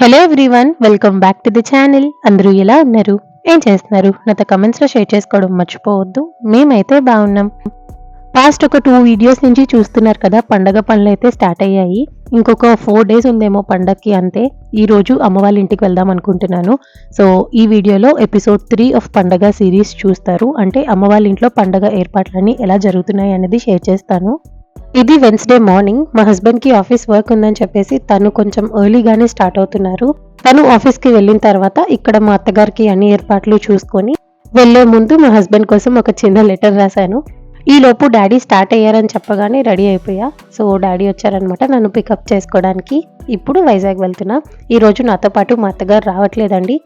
Hello everyone welcome back to the channel అందరూ ఎలా ఉన్నారు? ఏం చేస్తున్నారు? నాతో కమెంట్స్లో షేర్ చేసుకోవడం మర్చిపోవద్దు. మేమైతే బాగున్నాం. పాస్ట్ ఒక టూ వీడియోస్ నుంచి చూస్తున్నారు కదా పండగ పనులు అయితే స్టార్ట్ అయ్యాయి. ఇంకొక ఫోర్ డేస్ ఉందేమో పండగకి అంతే. ఈరోజు రోజు అమ్మ వాళ్ళ ఇంటికి వెళ్దాం అనుకుంటున్నాను. సో ఈ వీడియోలో ఎపిసోడ్ త్రీ ఆఫ్ పండగ సిరీస్ చూస్తారు. అంటే అమ్మ వాళ్ళ ఇంట్లో పండగ ఏర్పాట్లన్నీ ఎలా జరుగుతున్నాయి అనేది షేర్ చేస్తాను. ఇది వెన్స్డే మార్నింగ్ మా హస్బెండ్కి ఆఫీస్ వర్క్ ఉందని చెప్పేసి తను కొంచెం ఎర్లీగానే స్టార్ట్ అవుతున్నారు. తను ఆఫీస్కి వెళ్ళిన తర్వాత ఇక్కడ మా అత్తగారికి అన్ని ఏర్పాట్లు చూసుకొని వెళ్ళే ముందు మా హస్బెండ్ కోసం ఒక చిన్న లెటర్ రాశాను. ఈలోపు డాడీ స్టార్ట్ అయ్యారని చెప్పగానే రెడీ అయిపోయా. సో డాడీ వచ్చారనమాట నన్ను పికప్ చేసుకోవడానికి. ఇప్పుడు వైజాగ్ వెళ్తున్నా. ఈరోజు నాతో పాటు మా అత్తగారు రావట్లేదండి.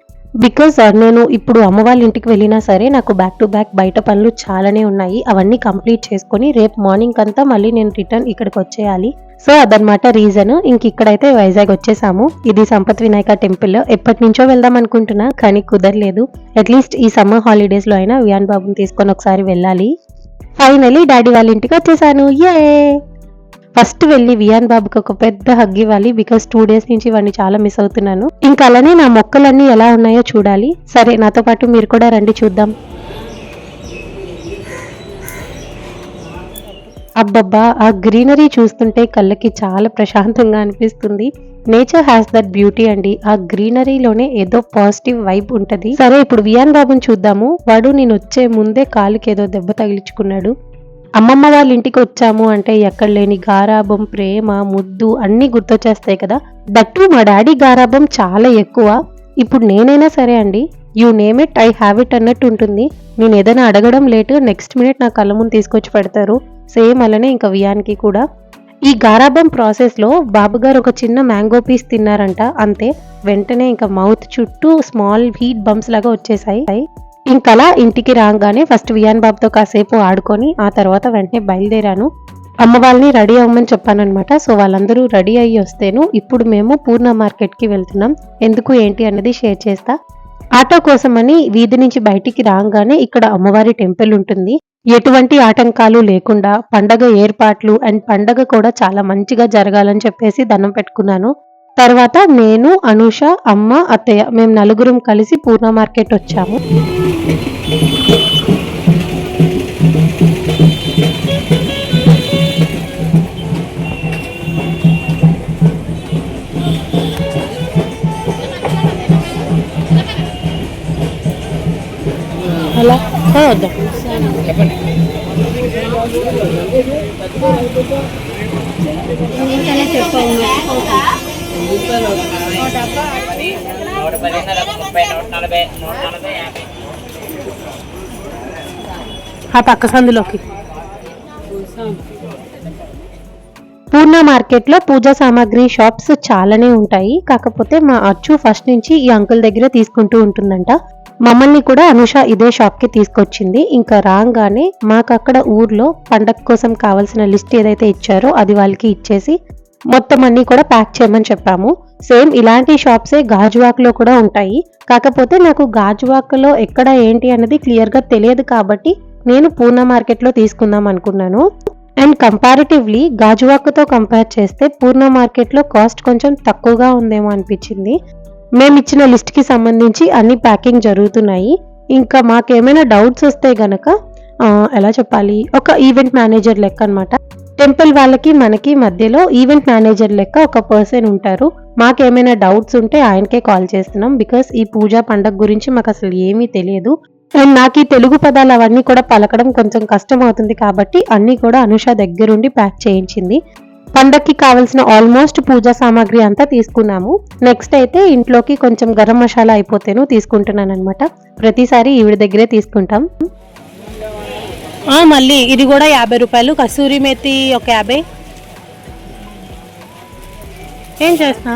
బికాజ్ uh, నేను ఇప్పుడు అమ్మ వాళ్ళ ఇంటికి వెళ్ళినా సరే నాకు బ్యాక్ టు బ్యాక్ బయట పనులు చాలానే ఉన్నాయి. అవన్నీ కంప్లీట్ చేసుకొని రేపు మార్నింగ్ అంతా మళ్ళీ నేను రిటర్న్ ఇక్కడికి వచ్చేయాలి. సో అదనమాట రీజన్ ఇంక ఇక్కడైతే వైజాగ్ వచ్చేసాము. ఇది సంపత్ వినాయక టెంపుల్ ఎప్పటి నుంచో వెళ్దాం అనుకుంటున్నా కానీ కుదరలేదు. అట్లీస్ట్ ఈ సమ్మర్ హాలిడేస్లో అయినా వియాన్ బాబుని తీసుకొని ఒకసారి వెళ్ళాలి. ఫైనలీ డాడీ వాళ్ళ ఇంటికి వచ్చేసాను. ఏ ఫస్ట్ వెళ్ళి వియాన్ బాబుకి ఒక పెద్ద హగ్ ఇవ్వాలి బికాస్ టూ డేస్ నుంచి వాడిని చాలా మిస్ అవుతున్నాను. ఇంకా అలానే నా మొక్కలన్నీ ఎలా ఉన్నాయో చూడాలి. సరే నాతో పాటు మీరు కూడా రండి చూద్దాం. అబ్బబ్బా ఆ గ్రీనరీ చూస్తుంటే కళ్ళకి చాలా ప్రశాంతంగా అనిపిస్తుంది. నేచర్ హ్యాస్ దట్ బ్యూటీ అండి. ఆ గ్రీనరీలోనే ఏదో పాజిటివ్ వైబ్ ఉంటది. సరే ఇప్పుడు వియాన్ బాబుని చూద్దాము. వాడు నేను వచ్చే ముందే కాలుకి ఏదో దెబ్బ తగిలించుకున్నాడు. అమ్మమ్మ వాళ్ళ ఇంటికి వచ్చాము అంటే ఎక్కడ లేని గారాబం ప్రేమ ముద్దు అన్నీ గుర్తొచ్చేస్తాయి కదా. దట్టు మా డాడీ గారాబం చాలా ఎక్కువ. ఇప్పుడు నేనైనా సరే అండి you name it I have it అన్నట్టు ఉంటుంది. నేను ఏదైనా అడగడం లేటు నెక్స్ట్ మినిట్ నా కళ్ళ ముందు తీసుకొచ్చి పెడతారు. సేమ్ అలానే ఇంకా వియానికి కూడా. ఈ గారాబం ప్రాసెస్లో బాబుగారు ఒక చిన్న మ్యాంగో పీస్ తిన్నారంట అంతే. వెంటనే ఇంకా మౌత్ చుట్టూ స్మాల్ హీట్ బంప్స్ లాగా వచ్చేసాయి. ఇంకలా ఇంటికి రాగానే ఫస్ట్ వియాన్ బాబుతో కాసేపు ఆడుకొని ఆ తర్వాత వెంటనే బయలుదేరాను. అమ్మ వాళ్ళని రెడీ అవ్వమని చెప్పానన్నమాట. సో వాళ్ళందరూ రెడీ అయ్యి వస్తేను ఇప్పుడు మేము పూర్ణ మార్కెట్కి వెళ్తున్నాం. ఎందుకు ఏంటి అన్నది షేర్ చేస్తా. ఆటో కోసమని వీధి నుంచి బయటికి రాగానే ఇక్కడ అమ్మవారి టెంపుల్ ఉంటుంది. ఎటువంటి ఆటంకాలు లేకుండా పండగ ఏర్పాట్లు అండ్ పండగ కూడా చాలా మంచిగా జరగాలని చెప్పేసి దండం పెట్టుకున్నాను. తర్వాత నేను అనూష అమ్మ అత్తయ్య మేము నలుగురం కలిసి పూర్ణ మార్కెట్ వచ్చాము. అలా? వద్దాం. నూట పదిహేను ముప్పై నూట నలభై నూట నలభై యాభై ఆ పక్క సందులోకి. పూర్ణ మార్కెట్లో పూజా సామాగ్రి షాప్స్ చాలానే ఉంటాయి. కాకపోతే మా అచ్చు ఫస్ట్ నుంచి ఈ అంకుల్ దగ్గర తీసుకుంటూ ఉంటుందంట. మమ్మల్ని కూడా అనుష ఇదే షాప్కి తీసుకొచ్చింది. ఇంకా రాగానే మాకు అక్కడ ఊర్లో పండగ కోసం కావాల్సిన లిస్ట్ ఏదైతే ఇచ్చారో అది వాళ్ళకి ఇచ్చేసి మొత్తం అన్ని కూడా ప్యాక్ చేయమని చెప్పాము. సేమ్ ఇలాంటి షాప్సే గాజువాక్లో కూడా ఉంటాయి. కాకపోతే నాకు గాజువాక్లో ఎక్కడ ఏంటి అన్నది క్లియర్గా తెలియదు కాబట్టి నేను పూర్ణ మార్కెట్లో తీసుకుందాం అనుకున్నాను. అండ్ కంపారిటివ్లీ గాజువాక్తో కంపేర్ చేస్తే పూర్ణ మార్కెట్లో కాస్ట్ కొంచెం తక్కువగా ఉందేమో అనిపించింది. మేము ఇచ్చిన లిస్ట్కి సంబంధించి అన్ని ప్యాకింగ్ జరుగుతున్నాయి. ఇంకా మాకేమైనా డౌట్స్ వస్తే గనక ఎలా చెప్పాలి? ఒక ఈవెంట్ మేనేజర్ లెక్క అన్నమాట. టెంపుల్ వాళ్ళకి మనకి మధ్యలో ఈవెంట్ మేనేజర్ లెక్క ఒక పర్సన్ ఉంటారు. మాకేమైనా డౌట్స్ ఉంటే ఆయనకే కాల్ చేస్తున్నాం. బికాస్ ఈ పూజా పండగ గురించి మాకు అసలు ఏమీ తెలియదు. అండ్ నాకు ఈ తెలుగు పదాలు అవన్నీ కూడా పలకడం కొంచెం కష్టం అవుతుంది కాబట్టి అన్నీ కూడా అనుష దగ్గరుండి ప్యాక్ చేయించింది. పండక్కి కావాల్సిన ఆల్మోస్ట్ పూజా సామాగ్రి అంతా తీసుకున్నాము. నెక్స్ట్ అయితే ఇంట్లోకి కొంచెం గరం మసాలా అయిపోతేను తీసుకుంటున్నాను అనమాట ప్రతిసారి ఈవిడ దగ్గరే తీసుకుంటాం. మళ్ళీ ఇది కూడా యాభై రూపాయలు. కసూరి మేతి ఒక యాభై. ఏం చేస్తా?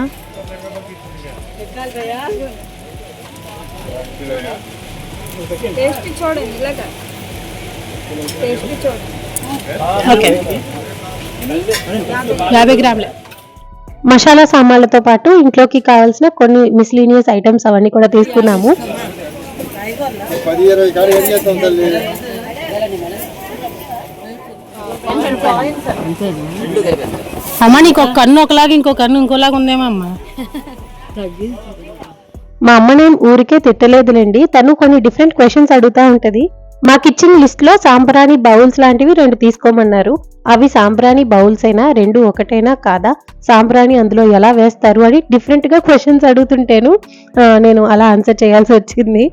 ఓకే. యాభై గ్రాములే. మసాలా సామాన్లతో పాటు ఇంట్లోకి కావాల్సిన కొన్ని మిస్లీనియస్ ఐటమ్స్ అవన్నీ కూడా తీసుకున్నాము పది ఇరవై కాడ ఏం చేస్తాం తల్లి అమ్మ నీకు ఒక కన్ను ఒకలాగా ఇంకో కన్ను ఇంకోలాగా ఉందేమో అమ్మ. మా అమ్మనేం ఊరికే తిట్టలేదులేండి. తను కొన్ని డిఫరెంట్ క్వశ్చన్స్ అడుగుతా ఉంటది. మాకిచ్చిన లిస్ట్లో సాంబ్రాణి బౌల్స్ లాంటివి రెండు తీసుకోమన్నారు. అవి సాంబ్రాణి బౌల్స్ అయినా రెండు ఒకటైనా కాదా? సాంబ్రాణి అందులో ఎలా వేస్తారు అని డిఫరెంట్గా క్వశ్చన్స్ అడుగుతుంటేను నేను అలా ఆన్సర్ చేయాల్సి వచ్చింది.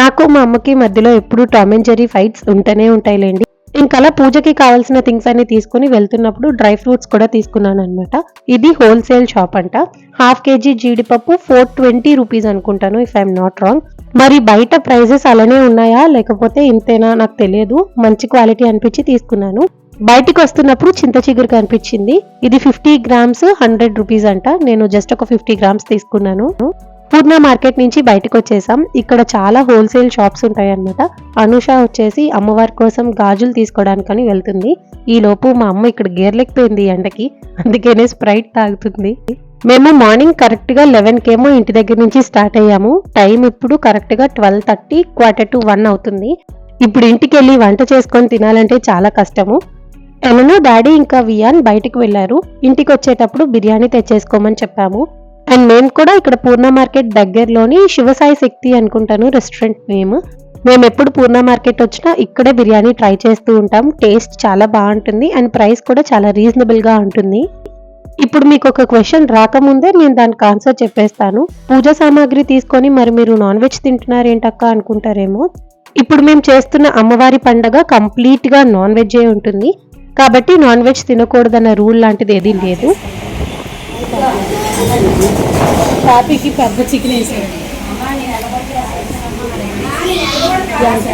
నాకు మా అమ్మకి మధ్యలో ఎప్పుడు టామ్ అండ్ ఫైట్స్ ఉంటూనే ఉంటాయిలేండి. ఇంకలా పూజకి కావాల్సిన థింగ్స్ అన్ని తీసుకుని వెళ్తున్నప్పుడు డ్రై ఫ్రూట్స్ కూడా తీసుకున్నాను అనమాట ఇది హోల్సేల్ షాప్ అంట. హాఫ్ కేజీ జీడిపప్పు ఫోర్ ట్వంటీ రూపీస్ అనుకుంటాను ఇఫ్ ఐఎమ్ నాట్ రాంగ్ మరి బయట ప్రైజెస్ అలానే ఉన్నాయా? లేకపోతే ఇంతేనా? నాకు తెలియదు. మంచి క్వాలిటీ అనిపించి తీసుకున్నాను. బయటికి వస్తున్నప్పుడు చింత చిగురు కనిపించింది. ఇది ఫిఫ్టీ గ్రామ్స్ హండ్రెడ్ రూపీస్ అంట. నేను జస్ట్ ఒక ఫిఫ్టీ గ్రామ్స్ తీసుకున్నాను. పూర్ణ మార్కెట్ నుంచి బయటకు వచ్చేసాం ఇక్కడ చాలా హోల్సేల్ షాప్స్ ఉంటాయి అన్నమాట అనుష వచ్చేసి అమ్మవారి కోసం గాజులు తీసుకోవడానికని వెళ్తుంది. ఈ లోపు మా అమ్మ ఇక్కడ గేర్లెక్కిపోయింది ఎండకి. అందుకనే స్ప్రైట్ తాగుతుంది. మేము మార్నింగ్ కరెక్ట్గా లెవెన్కేమో లెవెన్ కేమో ఇంటి దగ్గర నుంచి స్టార్ట్ అయ్యాము. టైం ఇప్పుడు కరెక్ట్గా twelve thirty quarter to one అవుతుంది. ఇప్పుడు ఇంటికి వెళ్ళి వంట చేసుకొని తినాలంటే చాలా కష్టము. ఎలను డాడీ ఇంకా వియాన్ బయటకు వెళ్ళారు. ఇంటికి వచ్చేటప్పుడు బిర్యానీ తెచ్చేసుకోమని చెప్పాము. అండ్ మేము కూడా ఇక్కడ పూర్ణ మార్కెట్ దగ్గరలోని శివసాయి శక్తి అనుకుంటాను రెస్టారెంట్ మేము. మేము ఎప్పుడు పూర్ణ మార్కెట్ వచ్చినా ఇక్కడే బిర్యానీ ట్రై చేస్తూ ఉంటాం. టేస్ట్ చాలా బాగుంటుంది అండ్ ప్రైస్ కూడా చాలా రీజనబుల్గా ఉంటుంది. ఇప్పుడు మీకు ఒక క్వశ్చన్ రాకముందే నేను దానికి ఆన్సర్ చెప్పేస్తాను. పూజ సామాగ్రి తీసుకొని మరి మీరు నాన్ వెజ్ తింటున్నారేంటక్క అనుకుంటారేమో. ఇప్పుడు మేము చేస్తున్న అమ్మవారి పండగ కంప్లీట్గా నాన్ వెజ్ ఉంటుంది. కాబట్టి నాన్ వెజ్ తినకూడదన్న రూల్ లాంటిది ఏదీ లేదు. పాపికి పెద్ద చికెన్ వేసారు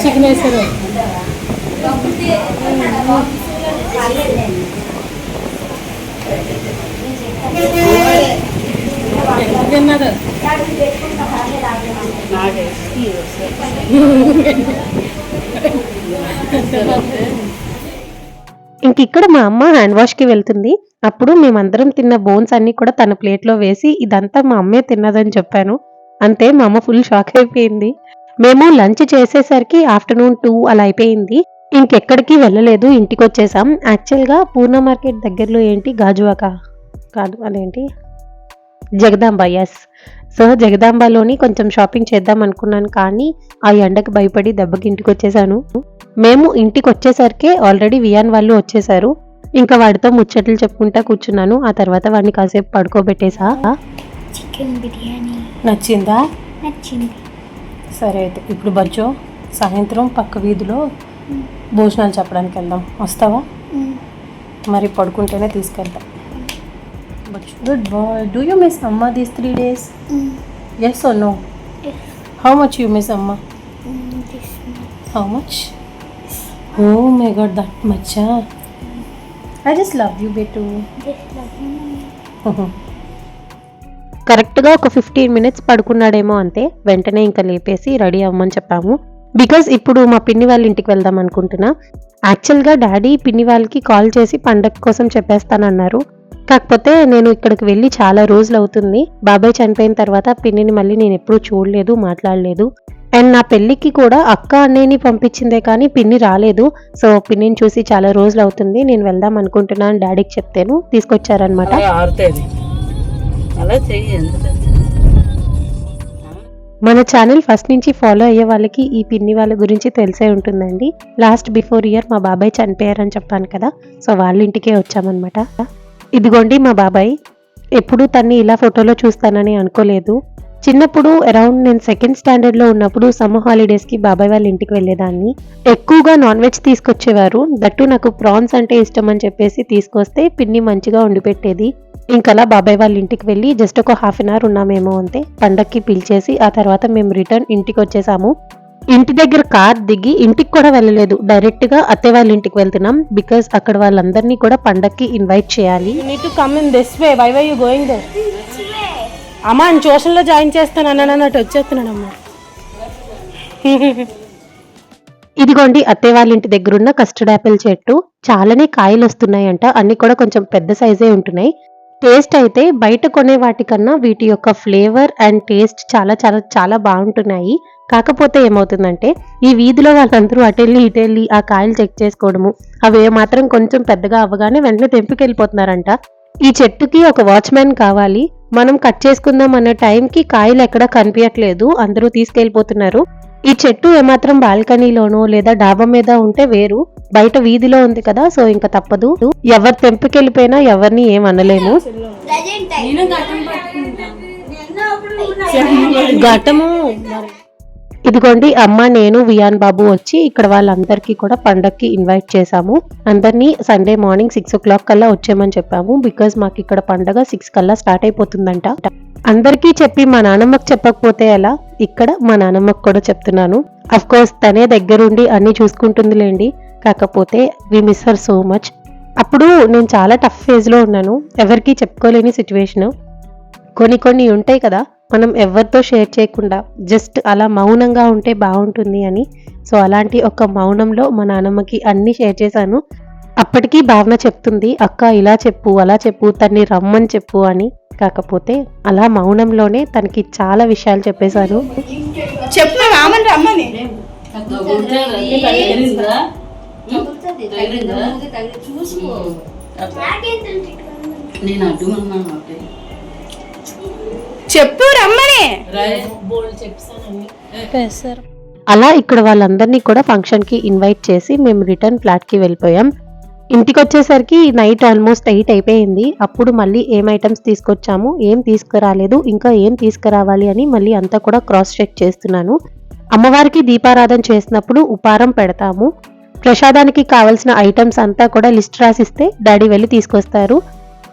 చికెన్ వేసారు ఎంత ఇంక ఇక్కడ మా అమ్మ హ్యాండ్ వాష్కి వెళ్తుంది. అప్పుడు మేమందరం తిన్న బోన్స్ అన్నీ కూడా తన ప్లేట్లో వేసి ఇదంతా మా అమ్మే తిన్నదని చెప్పాను. అంతే మా అమ్మ ఫుల్ షాక్ అయిపోయింది. మేము లంచ్ చేసేసరికి ఆఫ్టర్నూన్ టూ అలా అయిపోయింది. ఇంకెక్కడికి వెళ్ళలేదు ఇంటికి వచ్చేసాం యాక్చువల్గా పూర్ణ మార్కెట్ దగ్గరలో ఏంటి? గాజువాక కాదు అదేంటి? జగదాంబ ఎస్ సో జగదాంబలోని కొంచెం షాపింగ్ చేద్దాం అనుకున్నాను కానీ ఆ ఎండకు భయపడి దెబ్బకి ఇంటికి వచ్చేసాను మేము ఇంటికి వచ్చేసరికి ఆల్రెడీ వియాన్ వాళ్ళు వచ్చేసారు. ఇంకా వాడితో ముచ్చట్లు చెప్పుకుంటా కూర్చున్నాను. ఆ తర్వాత వాడిని కాసేపు పడుకోబెట్టేసా? చికెన్ బిర్యానీ. నచ్చిందా? నచ్చింది. సరే అయితే ఇప్పుడు బజ్జో సాయంత్రం పక్క వీధిలో భోజనాలు చెప్పడానికి వెళ్దాం. వస్తావా. మరి పడుకుంటేనే తీసుకెళ్తా. Good boy. Do you miss amma these three days. Yes oh no. How much you miss amma. How much oh my god that much I just love you బెటు. కరెక్ట్గా ఒక ఫిఫ్టీన్ మినిట్స్ పడుకున్నాడేమో అంతే. వెంటనే ఇంకా లేపేసి రెడీ అవ్వమని చెప్పాము. Because ఇప్పుడు మా పిన్ని వాళ్ళ ఇంటికి వెళ్దాం అనుకుంటున్నా. యాక్చువల్గా డాడీ పిన్ని వాళ్ళకి కాల్ చేసి పండగ కోసం చెప్పేస్తానన్నారు. కాకపోతే నేను ఇక్కడికి వెళ్ళి చాలా రోజులు అవుతుంది బాబాయ్ చనిపోయిన తర్వాత పిన్నిని మళ్ళీ నేను ఎప్పుడూ చూడలేదు మాట్లాడలేదు. అండ్ నా పెళ్ళికి కూడా అక్క అన్నయ్యని పంపించిందే కానీ పిన్ని రాలేదు. సో పిన్నిని చూసి చాలా రోజులు అవుతుంది. నేను వెళ్దాం అనుకుంటున్నాను డాడీకి చెప్తాను. తీసుకొచ్చారనమాట మన ఛానల్ ఫస్ట్ నుంచి ఫాలో అయ్యే వాళ్ళకి ఈ పిన్ని వాళ్ళ గురించి తెలిసే ఉంటుందండి. లాస్ట్ బిఫోర్ ఇయర్ మా బాబాయ్ చనిపోయారని చెప్పాను కదా. సో వాళ్ళ ఇంటికే వచ్చామన్నమాట. ఇదిగోండి మా బాబాయ్. ఎప్పుడూ తన్ని ఇలా ఫోటోలో చూస్తానని అనుకోలేదు. చిన్నప్పుడు అరౌండ్ నేను సెకండ్ స్టాండర్డ్లో ఉన్నప్పుడు సమ్మర్ హాలిడేస్కి బాబాయ్ వాళ్ళ ఇంటికి వెళ్ళేదాన్ని. ఎక్కువగా నాన్ వెజ్ తీసుకొచ్చేవారు. దట్టు నాకు ప్రాన్స్ అంటే ఇష్టం అని చెప్పేసి తీసుకొస్తే పిన్ని మంచిగా వండి పెట్టేది ఇంకలా బాబాయ్ వాళ్ళ ఇంటికి వెళ్ళి జస్ట్ ఒక హాఫ్ అన్ అవర్ ఉన్నామేమో అంతే పండక్కి పిలిచేసి ఆ తర్వాత మేము రిటర్న్ ఇంటికి వచ్చేసాము. ఇంటి దగ్గర కార్ దిగి ఇంటికి కూడా వెళ్ళలేదు. డైరెక్ట్గా అత్తయ్య వాళ్ళ ఇంటికి వెళ్తున్నాం. బికాస్ అక్కడ వాళ్ళందరినీ కూడా పండక్కి ఇన్వైట్ చేయాలి. You need to come in this way why why you going there amma నేను ట్యూషన్లో జాయిన్ చేస్తాను అన్నాను అన్నట్టు వచ్చేస్తున్నాను అమ్మ. ఇదిగోండి అత్తయ్య వాళ్ళ ఇంటి దగ్గర ఉన్న కస్టర్డ్ యాపిల్ చెట్టు చాలానే కాయలు వస్తున్నాయంట. అన్ని కూడా కొంచెం పెద్ద సైజే ఉంటున్నాయి. టేస్ట్ అయితే బయట కొనే వాటికన్నా వీటి యొక్క ఫ్లేవర్ అండ్ టేస్ట్ చాలా చాలా చాలా బాగుంటున్నాయి. కాకపోతే ఏమవుతుందంటే ఈ వీధిలో వాళ్ళందరూ అటెళ్ళి ఇటెళ్ళి ఆ కాయలు చెక్ చేసుకోవడము అవి మాత్రం కొంచెం పెద్దగా అవ్వగానే వెంటనే తెంపుకెళ్ళిపోతున్నారంట. ఈ చెట్టుకి ఒక వాచ్మెన్ కావాలి. మనం కట్ చేసుకుందాం అన్న టైంకి కాయలు ఎక్కడ కనిపించట్లేదు. అందరూ తీసుకెళ్ళిపోతున్నారు ఈ చెట్టు ఏమాత్రం బాల్కనీలోనో లేదా డాబా మీద ఉంటే వేరు. బయట వీధిలో ఉంది కదా సో ఇంకా తప్పదు. ఎవరు తెంపుకెళ్ళిపోయినా ఎవరిని ఏం అనలేము. ఘటము ఇదిగోండి అమ్మ నేను వియాన్ బాబు వచ్చి ఇక్కడ వాళ్ళందరికీ కూడా పండక్కి ఇన్వైట్ చేశాము. అందరినీ Sunday morning six o'clock కల్లా వచ్చేయమని చెప్పాము. బికాజ్ మాకు ఇక్కడ పండగ సిక్స్ కల్లా స్టార్ట్ అయిపోతుందంట. అందరికీ చెప్పి మా నాన్నమ్మకు చెప్పకపోతే ఎలా? ఇక్కడ మా నాన్నమ్మకు కూడా చెప్తున్నాను. అఫ్ కోర్స్ తనే దగ్గరుండి అన్ని చూసుకుంటుందిలేండి. కాకపోతే we miss her so much అప్పుడు నేను చాలా టఫ్ ఫేజ్లో ఉన్నాను. ఎవరికీ చెప్పుకోలేని సిచ్యువేషను కొన్ని కొన్ని ఉంటాయి కదా మనం ఎవరితో షేర్ చేయకుండా జస్ట్ అలా మౌనంగా ఉంటే బాగుంటుంది అని. సో అలాంటి ఒక మౌనంలో మా నాన్నమ్మకి అన్ని షేర్ చేశాను. అప్పటికీ భావన చెప్తుంది అక్క ఇలా చెప్పు అలా చెప్పు తన్ని రమ్మని చెప్పు అని. కాకపోతే అలా మౌనంలోనే తనకి చాలా విషయాలు చెప్పేశాను. చెప్పు రామని రమ్మని. తగిలిందా? తగిలిందా? నేను అడ్డు ఉన్నాను ఒకటి చెప్పు రమ్మని. అలా ఇక్కడ వాళ్ళందరినీ కూడా ఫంక్షన్కి ఇన్వైట్ చేసి మేము రిటర్న్ ఫ్లాట్కి వెళ్ళిపోయాం. ఇంటికి వచ్చేసరికి నైట్ ఆల్మోస్ట్ ఎయిట్ అయిపోయింది. అప్పుడు మళ్ళీ ఏం ఐటమ్స్ తీసుకొచ్చాము ఏం తీసుకురాలేదు ఇంకా ఏం తీసుకురావాలి అని మళ్ళీ అంతా కూడా క్రాస్ చెక్ చేస్తున్నాను. అమ్మవారికి దీపారాధన చేసినప్పుడు ఉపారం పెడతాము. ప్రసాదానికి కావాల్సిన ఐటమ్స్ అంతా కూడా లిస్ట్ రాసిస్తే డాడీ వెళ్ళి తీసుకొస్తారు.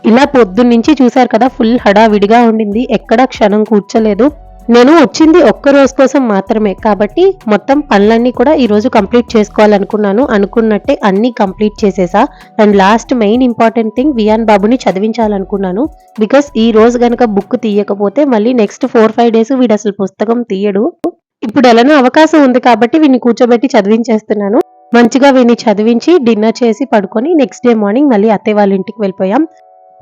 ఇలా పొద్దున్నుంచి చూశారు కదా ఫుల్ హడావిడిగా ఉండింది. ఎక్కడ క్షణం కూర్చోలేదు. నేను వచ్చింది ఒక్క రోజు కోసం మాత్రమే. కాబట్టి మొత్తం పనులన్నీ కూడా ఈ రోజు కంప్లీట్ చేసుకోవాలనుకున్నాను. అనుకున్నట్టే అన్ని కంప్లీట్ చేసేసా. And last main important thing Viaan బాబుని చదివించాలనుకున్నాను. బికాస్ ఈ రోజు గనక బుక్ తీయకపోతే మళ్ళీ నెక్స్ట్ ఫోర్ ఫైవ్ డేస్ వీడు అసలు పుస్తకం తీయడు. ఇప్పుడు ఎలానో అవకాశం ఉంది కాబట్టి వీడిని కూర్చోబెట్టి చదివించేస్తున్నాను. మంచిగా వీడిని చదివించి డిన్నర్ చేసి పడుకొని నెక్స్ట్ డే మార్నింగ్ మళ్ళీ అత్తయ్య వాళ్ళ ఇంటికి వెళ్ళిపోయాం.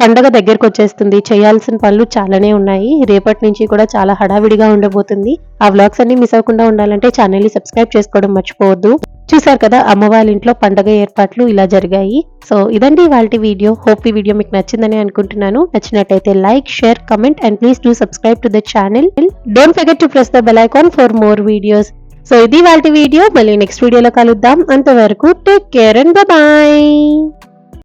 పండగ దగ్గరకు వచ్చేస్తుంది చేయాల్సిన పనులు చాలానే ఉన్నాయి. రేపటి నుంచి కూడా చాలా హడావిడిగా ఉండబోతుంది. ఆ వ్లాగ్స్ అన్ని మిస్ అవ్వకుండా ఉండాలంటే ఛానల్ని సబ్స్క్రైబ్ చేసుకోవడం మర్చిపోవద్దు. చూసారు కదా అమ్మవారి ఇంట్లో పండగ ఏర్పాట్లు ఇలా జరిగాయి. సో ఇదండి వాళ్ళ వీడియో. హోప్ ఈ వీడియో మీకు నచ్చిందని అనుకుంటున్నాను. నచ్చినట్టయితే like share comment and please do subscribe to the channel. Don't forget to press the bell icon for more videos so ఇది వాళ్ళ వీడియో. మళ్ళీ నెక్స్ట్ వీడియోలో కలుద్దాం. అంతవరకు టేక్ కేర్ అండ్ బాయ్